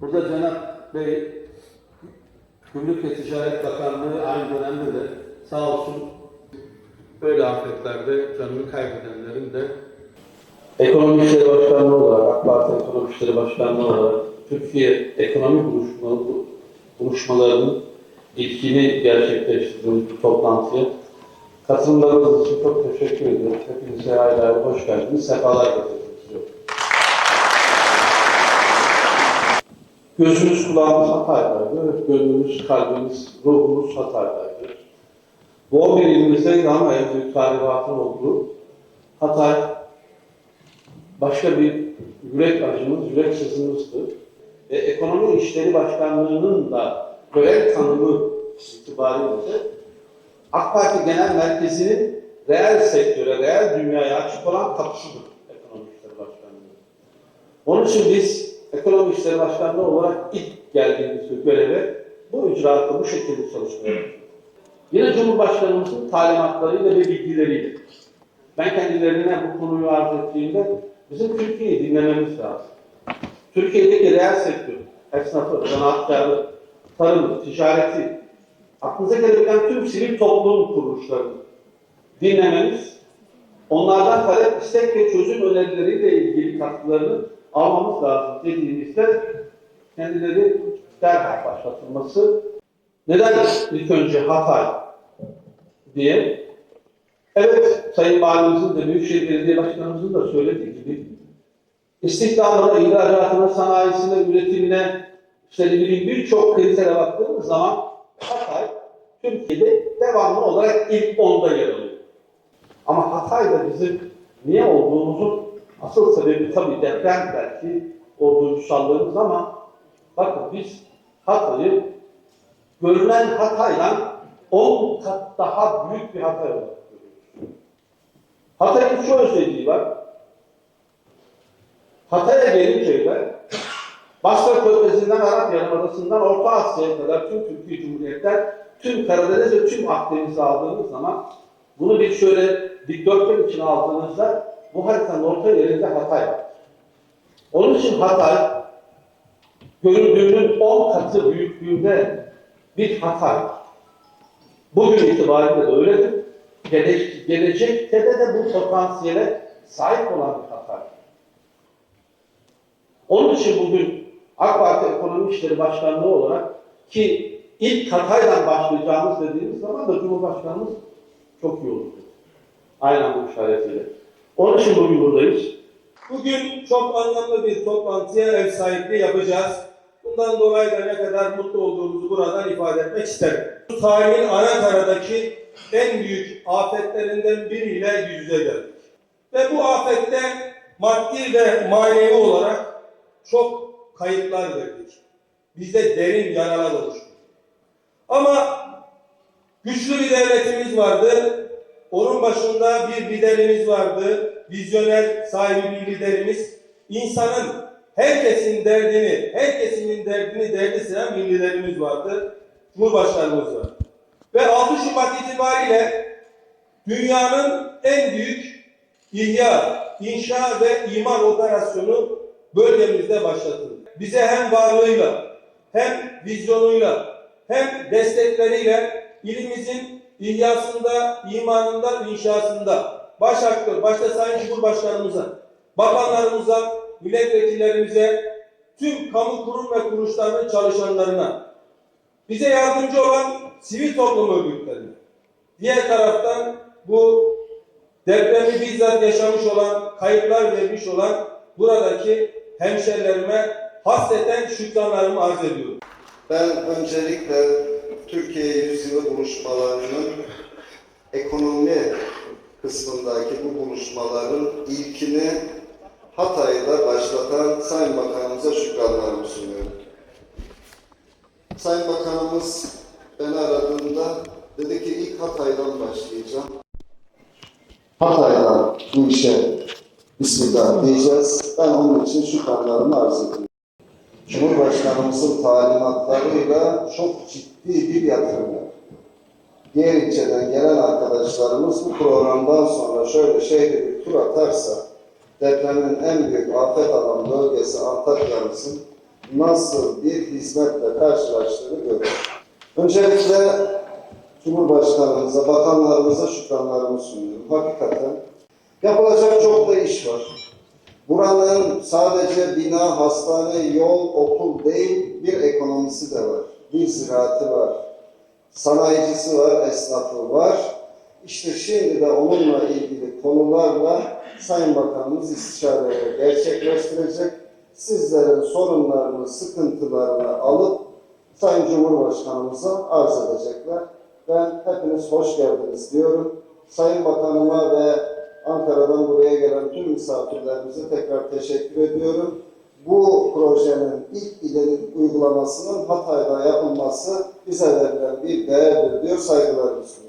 Burada Cenap Bey, Gümrük ve Ticaret Bakanlığı aynı dönemde de sağ olsun böyle afetlerde canını kaybedenlerin de Ekonomi İşleri Başkanlığı olarak, AK Parti Ekonomi İşleri Başkanlığı olarak Türkiye ekonomi buluşma, buluşmalarının ilkini gerçekleştirdiğimiz bu toplantıya katılımlarınız için çok teşekkür ediyorum. Hepinize ayrı hoş geldiniz. Sefalar getirdiniz. Gözümüz kulağımız Hatay'daydı, gönlümüz, kalbimiz, ruhumuz Hatay'daydı. Bu 11 ilimizde ama en büyük tahribatın olduğu Hatay başka bir yürek acımız, yürek sızımızdı. Ve Ekonomi İşleri Başkanlığı'nın da görev tanımı itibariyle de AK Parti Genel Merkezi'nin reel sektöre, reel dünyaya açık olan kapısıdır Ekonomi İşleri Başkanlığı. Onun için biz Ekonomi İşleri Başkanlığı olarak ilk geldiğimiz göreve bu icraatı bu şekilde çalışmaya. Yine Cumhurbaşkanımızın talimatlarıyla ve bilgileriyle. Ben kendilerine bu konuyu arz ettiğimde bizim Türkiye'yi dinlememiz lazım. Türkiye'deki reel sektör, esnafı, sanatkarı, tarım, ticareti, aklınıza gelebilen tüm sivil toplum kuruluşlarını dinlememiz, onlardan talep, istek ve çözüm önerileriyle ilgili katkılarını almamız lazım dediğimizde kendileri derhal başlatılması. Neden ilk önce Hatay diye? Evet, Sayın Valimizin de Büyükşehir Belediye Başkanımızın da söylediği gibi istihdamına, ihracatına, sanayisine, üretimine, işte birçok kritere baktığımız zaman Hatay Türkiye'de devamlı olarak ilk onda yer alıyor. Ama Hatay'da bizim niye olduğumuzun asıl sebebi tabii deprem belki o duygusallığımız ama bakın biz Hatay'ı görünen Hatay'dan 10 kat daha büyük bir Hatay olarak görüyoruz. Hatay'ın şu özelliği var. Hatay'a gelince de Basra Körfezi'nden Arap Yarımadası'ndan Orta Asya'ya kadar tüm Türkiye Cumhuriyetler, tüm Karadeniz ve tüm Akdeniz'i aldığınız zaman bunu bir şöyle dikdörtgen içine aldığınızda bu haritanın orta yerinde Hatay var. Onun için Hatay görüldüğünün 10 katı büyüklüğünde bir Hatay. Bugün itibariyle de öyledir. Gele, gelecekte de, de bu potansiyele sahip olan bir Hatay. Onun için bugün AK Parti Ekonomi İşleri Başkanlığı olarak ki ilk Hatay'dan başlayacağımız dediğimiz zaman da Cumhurbaşkanımız çok iyi oldu. Aynen bu işaretiyle. Onun için bugün buradayız. Bugün çok anlamlı bir toplantıya ev sahipliği yapacağız. Bundan dolayı da ne kadar mutlu olduğumuzu buradan ifade etmek isterim. Bu Tarihin Ankara'daki en büyük afetlerinden biriyle yüz yüze geldik. Ve bu afette maddi ve manevi olarak çok kayıplar verdik. Bizde derin yaralar oluştu. Ama güçlü bir devletimiz vardı. Onun başında bir liderimiz vardı. Vizyoner sahibi bir liderimiz. İnsanın herkesin derdini, herkesinin derdini derdi sıran bir liderimiz vardı. Cumhurbaşkanımız var. Ve 6 Şubat itibariyle dünyanın en büyük ihya, inşa ve imar operasyonu bölgemizde başlatıldı. Bize hem varlığıyla, hem vizyonuyla, hem destekleriyle ilimizin ihyasında, imanında, inşasında baş aktör, başta Sayın Cumhurbaşkanımıza, bakanlarımıza, milletvekillerimize, tüm kamu kurum ve kuruluşlarının çalışanlarına, bize yardımcı olan sivil toplum örgütlerine, diğer taraftan bu depremi bizzat yaşamış olan, kayıplar vermiş olan buradaki hemşerilerime hasreten şükranlarımı arz ediyorum. Ben öncelikle Türkiye Yüzyılı buluşmalarının ekonomi kısmındaki bu buluşmaların ilkini Hatay'da başlatan Sayın Bakanımıza şükranlarımı sunuyorum. Sayın Bakanımız beni aradığında dedi ki ilk Hatay'dan başlayacağım. Hatay'dan bu işe Bismillah diyeceğiz. Ben onun için şükranlarımı arz ediyorum. Cumhurbaşkanımızın talimatlarıyla çok ciddi bir yatırım. Diğer ilçeden gelen arkadaşlarımız bu programdan sonra şöyle şehre bir tur atarsa depremin en büyük afet alan bölgesi Antakya'mızın nasıl bir hizmetle karşılaştığını görüyoruz. Öncelikle Cumhurbaşkanımıza, bakanlarımıza şükranlarımı sunuyorum. Hakikaten yapılacak çok da iş var. Buranın sadece bina, hastane, yol, okul değil bir ekonomisi de var. Bir ziraatı var. Sanayicisi var, esnafı var. İşte şimdi de onunla ilgili konularla Sayın Bakanımız istişareleri gerçekleştirecek. Sizlerin sorunlarını, sıkıntılarını alıp Sayın Cumhurbaşkanımıza arz edecekler. Ben hepiniz hoş geldiniz diyorum. Sayın Bakanıma ve Ankara'dan buraya gelen tüm misafirlerimize tekrar teşekkür ediyorum. Bu projenin ilk ileri uygulamasının Hatay'da yapılması bize verilen bir değerdir diyor saygılarımı sunuyorum.